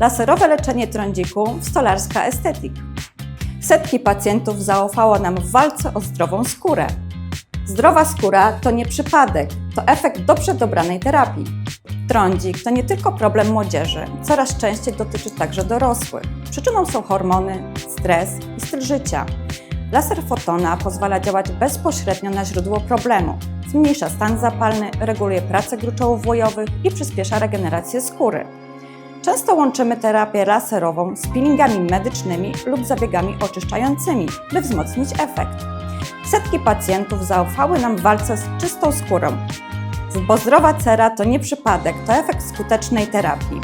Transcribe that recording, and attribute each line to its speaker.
Speaker 1: Laserowe leczenie trądziku w Stolarska Estetik. Setki pacjentów zaufało nam w walce o zdrową skórę. Zdrowa skóra to nie przypadek, to efekt dobrze dobranej terapii. Trądzik to nie tylko problem młodzieży, coraz częściej dotyczy także dorosłych. Przyczyną są hormony, stres i styl życia. Laser fotona pozwala działać bezpośrednio na źródło problemu. Zmniejsza stan zapalny, reguluje pracę gruczołów łojowych i przyspiesza regenerację skóry. Często łączymy terapię laserową z peelingami medycznymi lub zabiegami oczyszczającymi, by wzmocnić efekt. Setki pacjentów zaufały nam w walce z czystą skórą. Bo zdrowa cera to nie przypadek, to efekt skutecznej terapii.